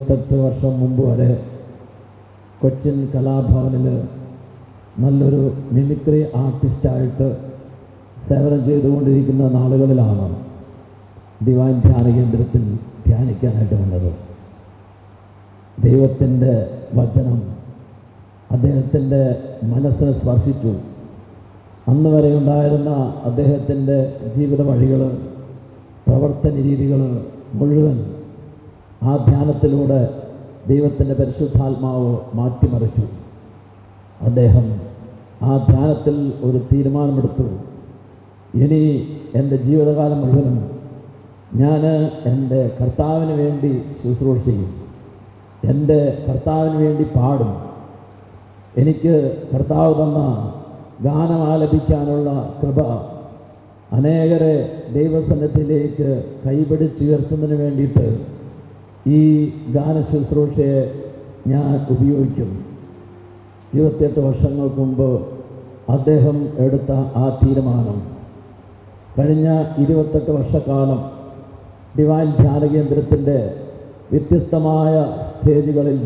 പത്തെട്ട് വർഷം മുമ്പ് വരെ കൊച്ചിൻ കലാഭവനിൽ നല്ലൊരു മിമിക്രി ആർട്ടിസ്റ്റായിട്ട് സേവനം ചെയ്തുകൊണ്ടിരിക്കുന്ന നാളുകളിലാണ് ദിവാൻ ധ്യാന കേന്ദ്രത്തിൽ ധ്യാനിക്കാനായിട്ട് വന്നത്. ദൈവത്തിന്റെ വചനം അദ്ദേഹത്തിന്റെ മനസ്സിനെ സ്പർശിച്ചു. അന്ന് വരെ ഉണ്ടായിരുന്ന അദ്ദേഹത്തിന്റെ ജീവിത വഴികൾ പ്രവർത്തന രീതികൾ മുഴുവൻ ആ ധ്യാനത്തിലൂടെ ദൈവത്തിന്റെ പരിശുദ്ധാത്മാവ് മാറ്റിമറിച്ചു. അദ്ദേഹം ആ ധ്യാനത്തിൽ ഒരു തീരുമാനമെടുത്തു. ഇനി എന്റെ ജീവിതകാലം മുഴുവനും ഞാൻ എന്റെ കർത്താവിന് വേണ്ടി ശുശ്രൂഷ ചെയ്യും. എന്റെ കർത്താവിന് വേണ്ടി പാടും. എനിക്ക് കർത്താവ് തന്ന ഗാനം ആലപിക്കാനുള്ള കൃപ അനേകരെ ദൈവസന്നിധിയിലേക്ക് കൈപിടിച്ചുയർത്തുന്നതിന് വേണ്ടിയിട്ട് ഈ ഗാന ശുശ്രൂഷയെ ഞാൻ ഉപയോഗിക്കും. ഇരുപത്തിയെട്ട് വർഷങ്ങൾക്ക് മുമ്പ് അദ്ദേഹം എടുത്ത ആ തീരുമാനം. കഴിഞ്ഞ ഇരുപത്തെട്ട് വർഷക്കാലം ഡിവൈൻ ധ്യാന കേന്ദ്രത്തിന്റെ വ്യത്യസ്തമായ സ്റ്റേജുകളിൽ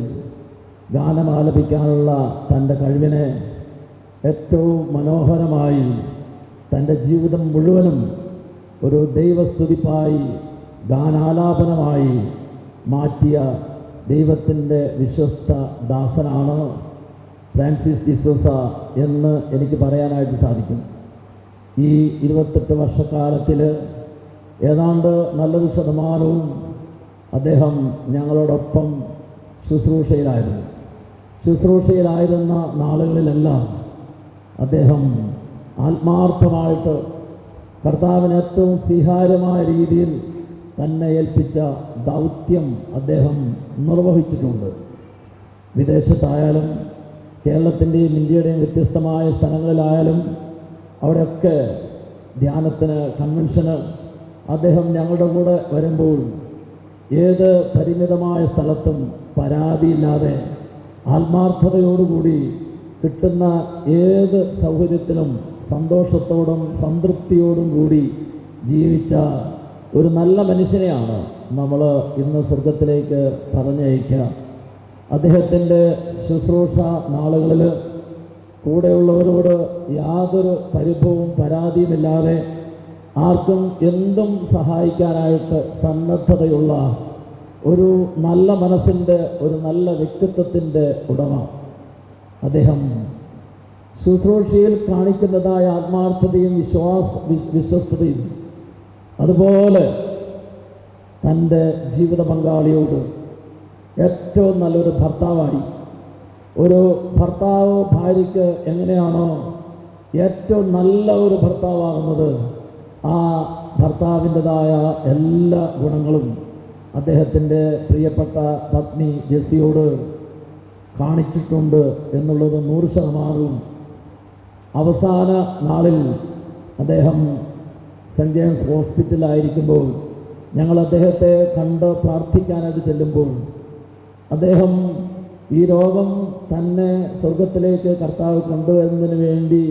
ഗാനം ആലപിക്കാനുള്ള തന്റെ കഴിവിനെ ഏറ്റവും മനോഹരമായി തന്റെ ജീവിതം മുഴുവനും ഒരു ദൈവസ്തുതിപ്പായി ഗാനാലാപനമായി മാറ്റിയ ദൈവത്തിന്റെ വിശ്വസ്ത ദാസനാണ് ഫ്രാൻസിസ് ഡിസോസ എന്ന് എനിക്ക് പറയാനായിട്ട് സാധിക്കും. ഈ ഇരുപത്തെട്ട് വർഷക്കാലത്തിൽ ഏതാണ്ട് നല്ലൊരു ശതമാനവും അദ്ദേഹം ഞങ്ങളോടൊപ്പം ശുശ്രൂഷയിലായിരുന്നു. ശുശ്രൂഷയിലായിരുന്ന നാളുകളിലെല്ലാം അദ്ദേഹം ആത്മാർത്ഥമായിട്ട് കർത്താവിന് ഏറ്റവും സ്വീകാര്യമായ രീതിയിൽ തന്നെ ഏൽപ്പിച്ച ദൗത്യം അദ്ദേഹം നിർവഹിച്ചിട്ടുണ്ട്. വിദേശത്തായാലും കേരളത്തിന്റെയും ഇന്ത്യയുടെയും വ്യത്യസ്തമായ സ്ഥലങ്ങളിലായാലും അവിടെയൊക്കെ ധ്യാനത്തിന് കൺവെൻഷന് അദ്ദേഹം ഞങ്ങളുടെ കൂടെ വരുമ്പോൾ ഏത് പരിമിതമായ സ്ഥലത്തും പരാതിയില്ലാതെ ആത്മാർത്ഥതയോടുകൂടി കിട്ടുന്ന ഏത് സൗകര്യത്തിലും സന്തോഷത്തോടും സംതൃപ്തിയോടും കൂടി ജീവിച്ച ഒരു നല്ല മനുഷ്യനെയാണ് നമ്മൾ ഇന്ന് സ്വർഗത്തിലേക്ക് പറഞ്ഞയക്കുക. അദ്ദേഹത്തിന്റെ ശുശ്രൂഷ നാളുകളിൽ കൂടെയുള്ളവരോട് യാതൊരു പരിഭവവും പരാതിയുമില്ലാതെ ആർക്കും എന്തും സഹായിക്കാനായിട്ട് സന്നദ്ധതയുള്ള ഒരു നല്ല മനസ്സിന്റെ ഒരു നല്ല വ്യക്തിത്വത്തിന്റെ ഉടമ അദ്ദേഹം. ശുശ്രൂഷയിൽ കാണിക്കുന്നതായ ആത്മാർത്ഥതയും വിശ്വാസ വിശ്- വിശ്വസ്തതയും അതുപോലെ തന്റെ ജീവിത പങ്കാളിയോട് ഏറ്റവും നല്ലൊരു ഭർത്താവായി. ഒരു ഭർത്താവ് ഭാര്യയ്ക്ക് എങ്ങനെയാണോ ഏറ്റവും നല്ല ഒരു ഭർത്താവാകുന്നത് ആ ഭർത്താവിന്റെതായ എല്ലാ ഗുണങ്ങളും അദ്ദേഹത്തിന്റെ പ്രിയപ്പെട്ട പത്നി ജെസ്സിയോട് കാണിച്ചിട്ടുണ്ട് എന്നുള്ളത് നൂറ് ശതമാനവും. അവസാന നാളിൽ അദ്ദേഹം സെന്റ് ജെയിംസ് ഹോസ്പിറ്റലായിരിക്കുമ്പോൾ ഞങ്ങൾ അദ്ദേഹത്തെ കണ്ട് പ്രാർത്ഥിക്കാനായിട്ട് ചെല്ലുമ്പോൾ അദ്ദേഹം ഈ രോഗം തന്നെ സ്വർഗത്തിലേക്ക് കർത്താവ് കൊണ്ടുവരുന്നതിന് വേണ്ടി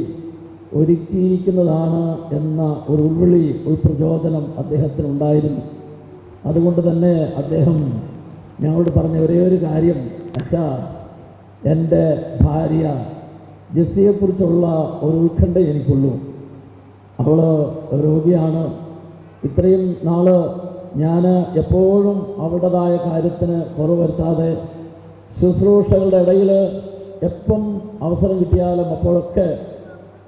ഒരുക്കിയിരിക്കുന്നതാണ് എന്ന ഒരു ഉൾവിളി ഒരു പ്രചോദനം അദ്ദേഹത്തിനുണ്ടായിരുന്നു അതുകൊണ്ട് തന്നെ അദ്ദേഹം ഞങ്ങളോട് പറഞ്ഞ ഒരേ ഒരു കാര്യം. അച്ഛാ എന്റെ ഭാര്യ ജെസ്സിയെക്കുറിച്ചുള്ള ഒരു ഉത്കണ്ഠ എനിക്കുള്ളൂ. അവൾ രോഗിയാണ്. ഇത്രയും നാൾ ഞാൻ എപ്പോഴും അവരുടേതായ കാര്യത്തിന് കുറവ് വരുത്താതെ ശുശ്രൂഷകളുടെ ഇടയിൽ എപ്പം അവസരം കിട്ടിയാലും അപ്പോഴൊക്കെ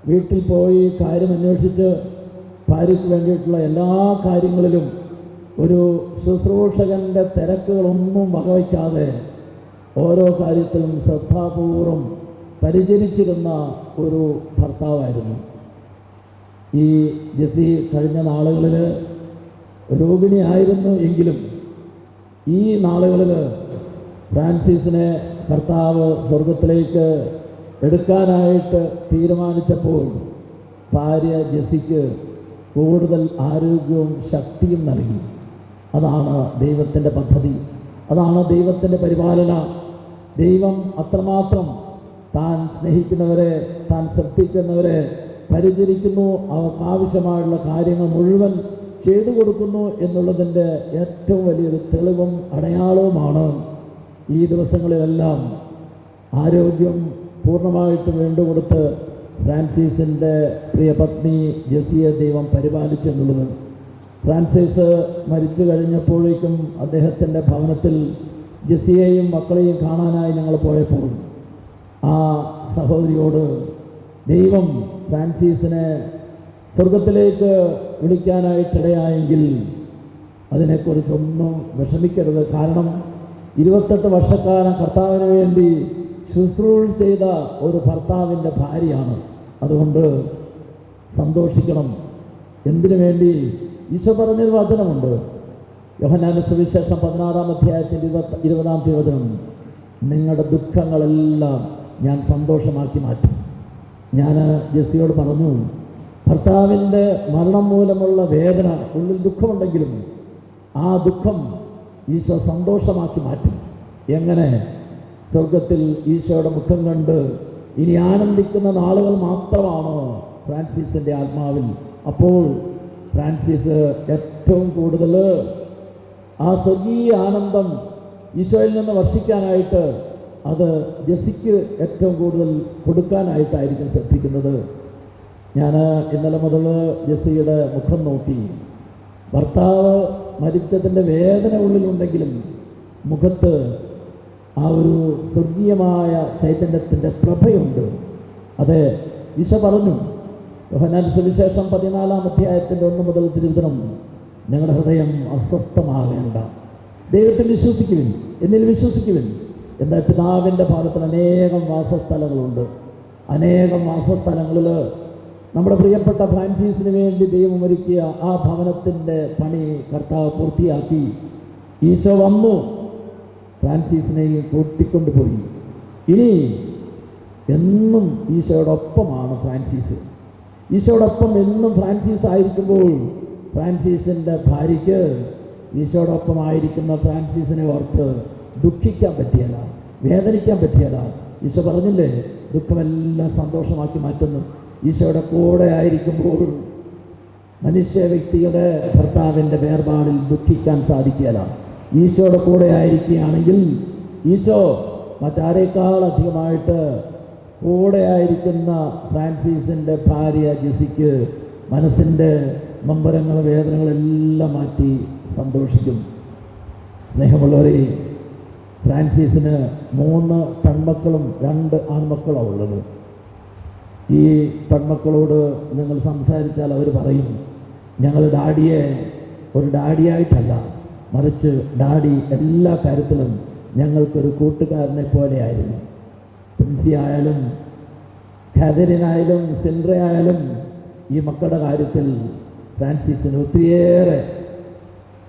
വീട്ടിൽ പോയി കാര്യം അന്വേഷിച്ച് ഭാര്യയ്ക്ക് വേണ്ടിയിട്ടുള്ള എല്ലാ കാര്യങ്ങളിലും ഒരു ശുശ്രൂഷകന്റെ തിരക്കുകളൊന്നും വകവയ്ക്കാതെ ഓരോ കാര്യത്തിലും ശ്രദ്ധാപൂർവം പരിചരിച്ചിരുന്ന ഒരു ഭർത്താവായിരുന്നു. ഈ ജെസ്സി കഴിഞ്ഞ നാളുകളിൽ രോഗിണിയായിരുന്നു എങ്കിലും ഈ നാളുകളിൽ ഫ്രാൻസിസിനെ കർത്താവ് സ്വർഗത്തിലേക്ക് എടുക്കാനായിട്ട് തീരുമാനിച്ചപ്പോൾ ഭാര്യ ജെസ്സിക്ക് കൂടുതൽ ആരോഗ്യവും ശക്തിയും നൽകി. അതാണ് ദൈവത്തിന്റെ പദ്ധതി. അതാണ് ദൈവത്തിന്റെ പരിപാലന. ദൈവം അത്രമാത്രം താൻ സ്നേഹിക്കുന്നവരെ താൻ ശ്രദ്ധിക്കുന്നവരെ പരിചരിക്കുന്നു അവർക്ക് ആവശ്യമായുള്ള കാര്യങ്ങൾ മുഴുവൻ ചെയ്തു കൊടുക്കുന്നു എന്നുള്ളതിന്റെ ഏറ്റവും വലിയൊരു തെളിവും അടയാളവുമാണ് ഈ ദിവസങ്ങളിലെല്ലാം ആരോഗ്യം പൂർണമായിട്ട് വേണ്ടുകൊടുത്ത് പ്രിയ പത്നി ജെസിയെ ദൈവം പരിപാലിച്ചു എന്നുള്ളത്. ഫ്രാൻസിസ് മരിച്ചു കഴിഞ്ഞപ്പോഴേക്കും അദ്ദേഹത്തിന്റെ ഭവനത്തിൽ ജെസിയെയും മക്കളെയും കാണാനായി ഞങ്ങൾ പോയപ്പോൾ ആ സഹോദരിയോട് ദൈവം ഫ്രാൻസീസിനെ സ്വർഗത്തിലേക്ക് വിളിക്കാനായിട്ടിടയായെങ്കിൽ അതിനെക്കുറിച്ചൊന്നും വിഷമിക്കരുത്. കാരണം ഇരുപത്തെട്ട് വർഷക്കാലം കർത്താവിന് വേണ്ടി ശുശ്രൂഷ ചെയ്ത ഒരു ഭർത്താവിന്റെ ഭാര്യയാണ്. അതുകൊണ്ട് സന്തോഷിക്കണം. എന്തിനു വേണ്ടി? ഈശോ പറഞ്ഞൊരു വചനമുണ്ട്. യോഹനാന സുവിശേഷം പതിനാറാം അധ്യായത്തിന്റെ ഇരുപത്തി ഇരുപതാം തിരുവചനം. നിങ്ങളുടെ ദുഃഖങ്ങളെല്ലാം ഞാൻ സന്തോഷമാക്കി മാറ്റും. ഞാൻ ജെസ്സിയോട് പറഞ്ഞു ഭർത്താവിന്റെ മരണം മൂലമുള്ള വേദന ഉള്ളിൽ ദുഃഖമുണ്ടെങ്കിലും ആ ദുഃഖം ഈശോ സന്തോഷമാക്കി മാറ്റും. എങ്ങനെ? സ്വർഗത്തിൽ ഈശോയുടെ മുഖം കണ്ട് ഇനി ആനന്ദിക്കുന്ന നാളുകൾ മാത്രമാണ് ഫ്രാൻസിസിന്റെ ആത്മാവിൽ. അപ്പോൾ ഫ്രാൻസിസ് ഏറ്റവും കൂടുതൽ ആ സ്വർഗീയ ആനന്ദം ഈശോയിൽ നിന്ന് വർഷിക്കാനായിട്ട് അത് ജെസിക്ക് ഏറ്റവും കൂടുതൽ കൊടുക്കാനായിട്ടായിരിക്കും ശ്രദ്ധിക്കുന്നത്. ഞാൻ ഇന്നലെ മുതൽ ജെസ്സിയുടെ മുഖം നോക്കി. ഭർത്താവ് മരിച്ചതിന്റെ വേദന ഉള്ളിലുണ്ടെങ്കിലും മുഖത്ത് ആ ഒരു സ്വർഗീയമായ ചൈതന്യത്തിന്റെ പ്രഭയുണ്ട്. അതെ ഈശ പറഞ്ഞു യോഹന്നാൻ സുവിശേഷം പതിനാലാം അധ്യായത്തിന്റെ ഒന്ന് മുതൽ തിരുവചനം ഞങ്ങളുടെ ഹൃദയം അസ്വസ്ഥമാകേണ്ട. ദൈവത്തിൽ വിശ്വസിക്കുവിൻ എന്നിൽ വിശ്വസിക്കുവിൻ. എന്നാൽ പിതാവിന്റെ ഭാഗത്തിൽ അനേകം വാസസ്ഥലങ്ങളുണ്ട്. അനേകം വാസസ്ഥലങ്ങളിൽ നമ്മുടെ പ്രിയപ്പെട്ട ഫ്രാൻസീസിന് വേണ്ടി ദൈവം ഒരുക്കിയ ആ ഭവനത്തിന്റെ പണി കർത്താവ് പൂർത്തിയാക്കി. ഈശോ വന്നു. ഫ്രാൻസീസിനെയും കൂട്ടിക്കൊണ്ടുപോയി ഇനി എന്നും ഈശോയോടൊപ്പമാണ് ഫ്രാൻസിസ്. ഈശോയോടൊപ്പം എന്നും ഫ്രാൻസിസ് ആയിരിക്കുമ്പോൾ ഫ്രാൻസിസിന്റെ ഭാര്യയ്ക്ക് ഈശോയോടൊപ്പം ആയിരിക്കുന്ന ഫ്രാൻസിസിനെ ഓർത്ത് ദുഃഖിക്കാൻ പറ്റിയതാണ് വേദനിക്കാൻ പറ്റിയതാണ് ഈശോ പറഞ്ഞില്ലേ ദുഃഖമെല്ലാം സന്തോഷമാക്കി മാറ്റുന്നു. ഈശോയുടെ കൂടെ ആയിരിക്കുമ്പോൾ മനുഷ്യ വ്യക്തിയുടെ ഭർത്താവിന്റെ വേർപാടിൽ ദുഃഖിക്കാൻ സാധിക്കുകയാണ് ഈശോയുടെ കൂടെ ആയിരിക്കുകയാണെങ്കിൽ ഈശോ മറ്റാരേക്കാൾ അധികമായിട്ട് കൂടെ ആയിരിക്കുന്ന ഭാര്യ ജെസിക്ക് മനസ്സിന്റെ നമ്പരങ്ങൾ വേദനകളെല്ലാം മാറ്റി സന്തോഷിക്കും. സ്നേഹമുള്ളവരെ ഫ്രാൻസിസിന് മൂന്ന് പെൺമക്കളും രണ്ട് ആൺമക്കളാണ് ഉള്ളത്. ഈ പെൺമക്കളോട് നിങ്ങൾ സംസാരിച്ചാൽ അവർ പറയും ഞങ്ങൾ ഡാഡിയെ ഒരു ഡാഡിയായിട്ടല്ല മറിച്ച് ഡാഡി എല്ലാ കാര്യത്തിലും ഞങ്ങൾക്കൊരു കൂട്ടുകാരനെ പോലെയായിരുന്നു. പ്രിൻസി ആയാലും കാതരിനായാലും സിൻഡ്രയായാലും ഈ മക്കളുടെ കാര്യത്തിൽ ഫ്രാൻസിസിന് ഒത്തിരിയേറെ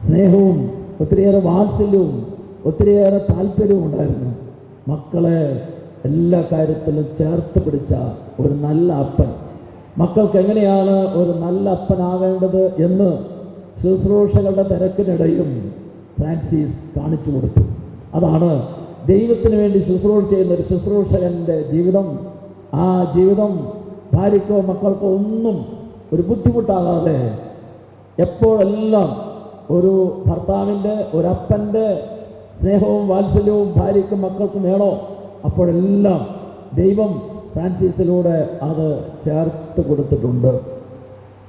സ്നേഹവും ഒത്തിരിയേറെ വാത്സല്യവും ഒത്തിരിയേറെ താല്പര്യമുണ്ടായിരുന്നു മക്കളെ എല്ലാ കാര്യത്തിലും ചേർത്ത് പിടിച്ച ഒരു നല്ല അപ്പൻ. മക്കൾക്ക് എങ്ങനെയാണ് ഒരു നല്ല അപ്പനാകേണ്ടത് എന്ന് ശുശ്രൂഷകളുടെ തിരക്കിനിടയിലും ഫ്രാൻസിസ് കാണിച്ചു കൊടുത്തു. അതാണ് ദൈവത്തിന് വേണ്ടി ശുശ്രൂഷ ചെയ്യുന്ന ഒരു ശുശ്രൂഷകന്റെ ജീവിതം. ആ ജീവിതം ഭാര്യയ്ക്കോ മക്കൾക്കോ ഒന്നും ഒരു ബുദ്ധിമുട്ടാകാതെ എപ്പോഴെല്ലാം ഒരു ഭർത്താവിന്റെ ഒരപ്പന്റെ സ്നേഹവും വാത്സല്യവും ഭാര്യയ്ക്കും മക്കൾക്കും വേണോ? അപ്പോഴെല്ലാം ദൈവം ഫ്രാൻസിസിലൂടെ അത് ചേർത്ത് കൊടുത്തിട്ടുണ്ട്.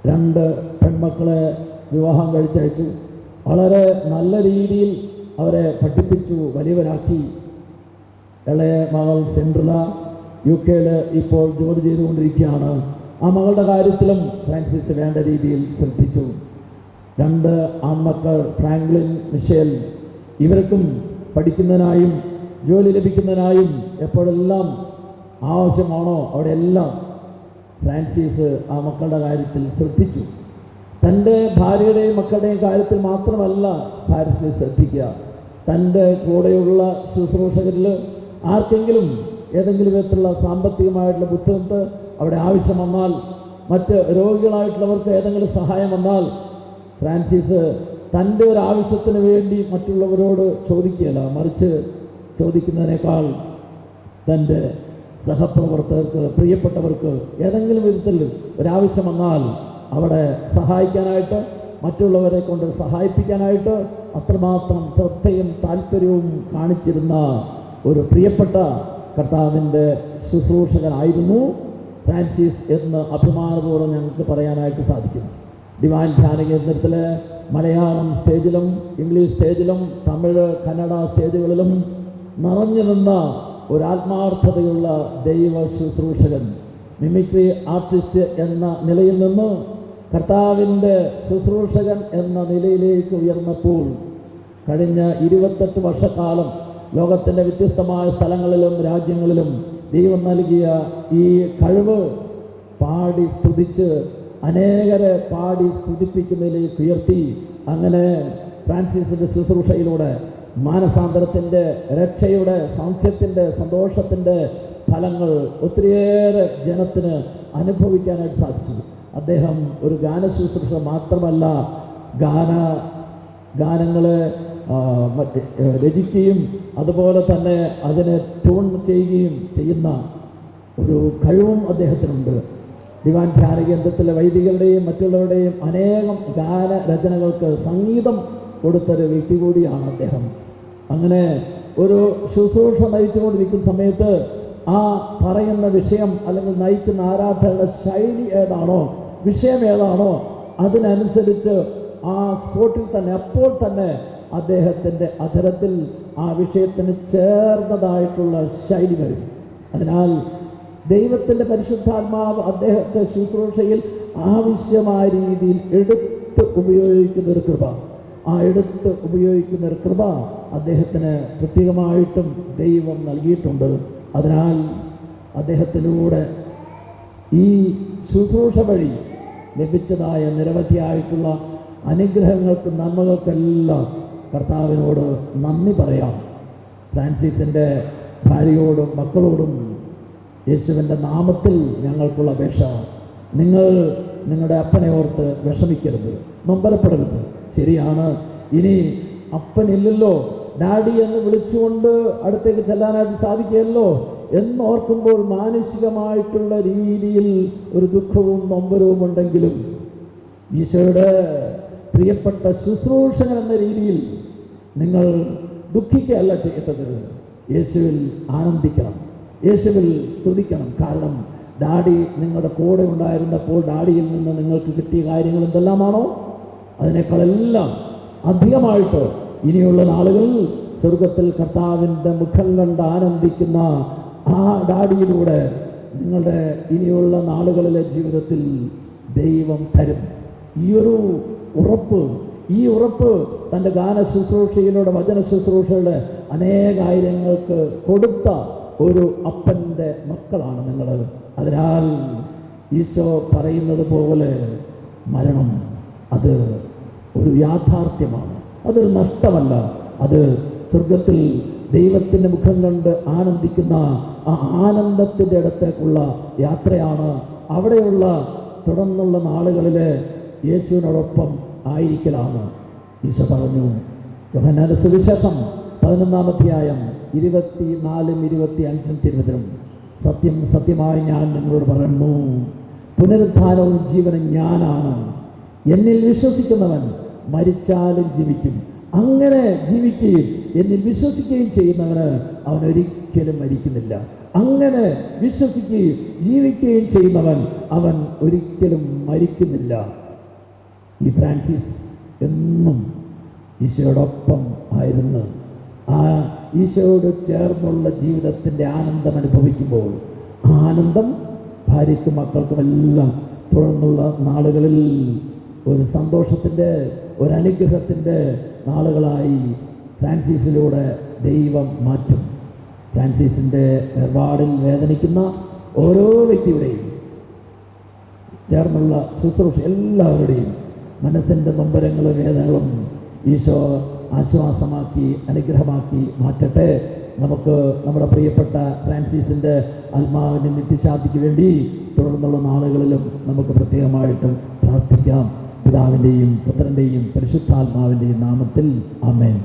രണ്ട് പെൺമക്കളെ വിവാഹം കഴിച്ചയച്ചു. വളരെ നല്ല രീതിയിൽ അവരെ പഠിപ്പിച്ചു വലിയവരാക്കി. ഇളയ മകൾ സെൻട്രല യു കെയിൽ ഇപ്പോൾ ജോലി ചെയ്തുകൊണ്ടിരിക്കുകയാണ്. ആ മകളുടെ കാര്യത്തിലും ഫ്രാൻസിസ് വേണ്ട രീതിയിൽ ശ്രദ്ധിച്ചു. രണ്ട് ആൺമക്കൾ ഫ്രാങ്ക്ലിൻ മിഷേൽ ഇവർക്കും പഠിക്കുന്നതിനായും ജോലി ലഭിക്കുന്നതിനായും എപ്പോഴെല്ലാം ആവശ്യമാണോ അവിടെയെല്ലാം ഫ്രാൻസിസ് ആ മക്കളുടെ കാര്യത്തിൽ ശ്രദ്ധിച്ചു. തന്റെ ഭാര്യയുടെയും മക്കളുടെയും കാര്യത്തിൽ മാത്രമല്ല ഫ്രാൻസിസ് ശ്രദ്ധിക്കുക. തന്റെ കൂടെയുള്ള ശുശ്രൂഷകരിൽ ആർക്കെങ്കിലും ഏതെങ്കിലും വിധത്തിലുള്ള സാമ്പത്തികമായിട്ടുള്ള ബുദ്ധിമുട്ട് അവിടെ ആവശ്യം വന്നാൽ മറ്റ് രോഗികളായിട്ടുള്ളവർക്ക് ഏതെങ്കിലും സഹായം വന്നാൽ ഫ്രാൻസിസ് തന്റെ ഒരു ആവശ്യത്തിന് വേണ്ടി മറ്റുള്ളവരോട് ചോദിക്കുകയല്ല മറിച്ച് ചോദിക്കുന്നതിനേക്കാൾ തന്റെ സഹപ്രവർത്തകർക്ക് പ്രിയപ്പെട്ടവർക്ക് ഏതെങ്കിലും വിധത്തിൽ ഒരാവശ്യം വന്നാൽ അവിടെ സഹായിക്കാനായിട്ട് മറ്റുള്ളവരെ കൊണ്ട് സഹായിപ്പിക്കാനായിട്ട് അത്രമാത്രം ശ്രദ്ധയും താല്പര്യവും കാണിച്ചിരുന്ന ഒരു പ്രിയപ്പെട്ട കർത്താവിന്റെ ശുശ്രൂഷകനായിരുന്നു ഫ്രാൻസിസ് എന്ന് അഭിമാനപൂർവം ഞങ്ങൾക്ക് പറയാനായിട്ട് സാധിക്കും. ഡിവാൻ ധ്യാന കേന്ദ്രത്തിൽ മലയാളം സ്റ്റേജിലും ഇംഗ്ലീഷ് സ്റ്റേജിലും തമിഴ് കന്നഡ സ്റ്റേജുകളിലും നിറഞ്ഞു നിന്ന ഒരു ആത്മാർത്ഥതയുള്ള ദൈവ ശുശ്രൂഷകൻ മിമിക്രി ആർട്ടിസ്റ്റ് എന്ന നിലയിൽ നിന്ന് കർത്താവിന്റെ ശുശ്രൂഷകൻ എന്ന നിലയിലേക്ക് ഉയർന്നപ്പോൾ കഴിഞ്ഞ ഇരുപത്തെട്ട് വർഷക്കാലം ലോകത്തിന്റെ വ്യത്യസ്തമായ സ്ഥലങ്ങളിലും രാജ്യങ്ങളിലും ദൈവം നൽകിയ ഈ കഴിവ് പാടി സ്തുതിച്ച് അനേകരെ പാടി സ്തുതിപ്പിക്കുന്നതിലേക്ക് ഉയർത്തി അങ്ങനെ ഫ്രാൻസിസിന്റെ ശുശ്രൂഷയിലൂടെ മാനസാന്തരത്തിന്റെ രക്ഷയുടെ സൗഖ്യത്തിന്റെ സന്തോഷത്തിന്റെ ഫലങ്ങൾ ഒത്തിരിയേറെ ജനത്തിന് അനുഭവിക്കാനായിട്ട് സാധിച്ചു അദ്ദേഹം ഒരു ഗാന ശുശ്രൂഷ മാത്രമല്ല ഗാന ഗാനങ്ങളെ രചിക്കുകയും അതുപോലെ തന്നെ അതിനെ ട്യൂൺ ചെയ്യുകയും ചെയ്യുന്ന ഒരു കഴിവും അദ്ദേഹത്തിനുണ്ട്. ദിവാൻ ധ്യാന കേന്ദ്രത്തിലെ വൈദികരുടെയും മറ്റുള്ളവരുടെയും അനേകം ഗാനരചനകൾക്ക് സംഗീതം കൊടുത്തൊരു വ്യക്തി കൂടിയാണ് അദ്ദേഹം. അങ്ങനെ ഒരു ശുശ്രൂഷ നയിച്ചുകൊണ്ടിരിക്കുന്ന സമയത്ത് ആ പറയുന്ന വിഷയം അല്ലെങ്കിൽ നയിക്കുന്ന ആരാധകരുടെ ശൈലി ഏതാണോ വിഷയം ഏതാണോ അതിനനുസരിച്ച് ആ സ്പോട്ടിൽ തന്നെ അപ്പോൾ തന്നെ അദ്ദേഹത്തിന്റെ അധരത്തിൽ ആ വിഷയത്തിന് ചേർന്നതായിട്ടുള്ള ശൈലി വരും. അതിനാൽ ദൈവത്തിന്റെ പരിശുദ്ധാത്മാവ് അദ്ദേഹത്തെ ശുശ്രൂഷയിൽ ആവശ്യമായ രീതിയിൽ എടുത്ത് ഉപയോഗിക്കുന്ന ഒരു കൃപ. ആ എടുത്ത് ഉപയോഗിക്കുന്ന ഒരു കൃപ അദ്ദേഹത്തിന് പ്രത്യേകമായിട്ടും ദൈവം നൽകിയിട്ടുണ്ട്. അതിനാൽ അദ്ദേഹത്തിലൂടെ ഈ ശുശ്രൂഷ വഴി ലഭിച്ചതായ നിരവധിയായിട്ടുള്ള അനുഗ്രഹങ്ങൾക്കും നന്മകൾക്കെല്ലാം കർത്താവിനോട് നന്ദി പറയാം. ഫ്രാൻസിസിന്റെ ഭാര്യയോടും മക്കളോടും യേശുവിന്റെ നാമത്തിൽ ഞങ്ങൾക്കുള്ള അപേക്ഷ. നിങ്ങൾ നിങ്ങളുടെ അപ്പനെ ഓർത്ത് വിഷമിക്കരുത് നൊമ്പരപ്പെടരുത്. ശരിയാണ്. ഇനി അപ്പനില്ലല്ലോ. ഡാഡി എന്ന് വിളിച്ചുകൊണ്ട് അടുത്തേക്ക് ചെല്ലാനായിട്ട് സാധിക്കുകയല്ലോ എന്നോർക്കുമ്പോൾ മാനസികമായിട്ടുള്ള രീതിയിൽ ഒരു ദുഃഖവും നൊമ്പരവും ഉണ്ടെങ്കിലും ഈശോയുടെ പ്രിയപ്പെട്ട ശുശ്രൂഷകൻ എന്ന രീതിയിൽ നിങ്ങൾ ദുഃഖിക്കുകയല്ല ചെയ്യേണ്ടത്. യേശുവിൽ ആനന്ദിക്കണം. യേശുവിൽ സ്തുതിക്കണം. കാരണം ഡാഡി നിങ്ങളുടെ കൂടെ ഉണ്ടായിരുന്നപ്പോൾ ഡാഡിയിൽ നിന്ന് നിങ്ങൾക്ക് കിട്ടിയ കാര്യങ്ങൾ എന്തെല്ലാമാണോ? അതിനേക്കാളെല്ലാം അധികമായിട്ട് ഇനിയുള്ള നാളുകളിൽ സ്വർഗത്തിൽ കർത്താവിന്റെ മുഖം കണ്ട് ആനന്ദിക്കുന്ന ആ ഡാഡിയിലൂടെ നിങ്ങളുടെ ഇനിയുള്ള നാളുകളിലെ ജീവിതത്തിൽ ദൈവം തരും. ഈ ഒരു ഉറപ്പ് ഈ ഉറപ്പ് തന്റെ ഗാന ശുശ്രൂഷയിലൂടെ വചന ശുശ്രൂഷയുടെ അനേകായിരങ്ങൾക്ക് കൊടുത്ത ഒരു അപ്പന്റെ മക്കളാണ് നിങ്ങൾ അതിനാൽ ഈശോ പറയുന്നത് പോലെ മരണം അത് ഒരു യാഥാർത്ഥ്യമാണ്. അതൊരു നഷ്ടമല്ല. അത് സ്വർഗത്തിൽ ദൈവത്തിന്റെ മുഖം കണ്ട് ആനന്ദിക്കുന്ന ആ ആനന്ദത്തിന്റെ അടുത്തേക്കുള്ള യാത്രയാണ്. അവിടെയുള്ള തുടർന്നുള്ള നാളുകളിൽ യേശുവിനോടൊപ്പം ആയിരിക്കലാണ്. ഈശോ പറഞ്ഞു സുവിശേഷം പതിനൊന്നാം അധ്യായം ഇരുപത്തി നാലും ഇരുപത്തി അഞ്ചും തിരുവചനം. സത്യം സത്യമായി ഞാൻ നിങ്ങളോട് പറയുന്നു. പുനരുദ്ധാനവും ജീവനും ഞാനാണ്. എന്നിൽ വിശ്വസിക്കുന്നവൻ മരിച്ചാലും ജീവിക്കും. അങ്ങനെ ജീവിക്കുകയും എന്നിൽ വിശ്വസിക്കുകയും ചെയ്യുന്നവന് അവൻ ഒരിക്കലും മരിക്കുന്നില്ല. അങ്ങനെ വിശ്വസിക്കുകയും ജീവിക്കുകയും ചെയ്യുന്നവൻ അവൻ ഒരിക്കലും മരിക്കുന്നില്ല. ഈ ഫ്രാൻസിസ് എന്നും ഈശോയോടൊപ്പം ആയിരുന്നു. ആ ഈശോയോട് ചേർന്നുള്ള ജീവിതത്തിന്റെ ആനന്ദം അനുഭവിക്കുമ്പോൾ ആനന്ദം ഭാര്യയ്ക്കും മക്കൾക്കും എല്ലാം തുടർന്നുള്ള നാളുകളിൽ ഒരു സന്തോഷത്തിന്റെ ഒരു അനുഗ്രഹത്തിന്റെ നാളുകളായി ഫ്രാൻസിസിലൂടെ ദൈവം മാറ്റും. ഫ്രാൻസിസിന്റെ വേർപാടിൽ വേദനിക്കുന്ന ഓരോ വ്യക്തിയുടെയും ചേർന്നുള്ള ശുശ്രൂഷ എല്ലാവരുടെയും മനസ്സിന്റെ നൊമ്പരങ്ങളും വേദനകളും ഈശോ ആശ്വാസമാക്കി അനുഗ്രഹമാക്കി മാറ്റട്ടെ. നമുക്ക് നമ്മുടെ പ്രിയപ്പെട്ട ഫ്രാൻസിസിന്റെ ആത്മാവിന്റെ നിത്യശാന്തിക്ക് വേണ്ടി തുടർന്നുള്ള നാളുകളിലും നമുക്ക് പ്രത്യേകമായിട്ടും പ്രാർത്ഥിക്കാം. പിതാവിന്റെയും പുത്രന്റെയും പരിശുദ്ധാത്മാവിന്റെയും നാമത്തിൽ. ആമേൻ.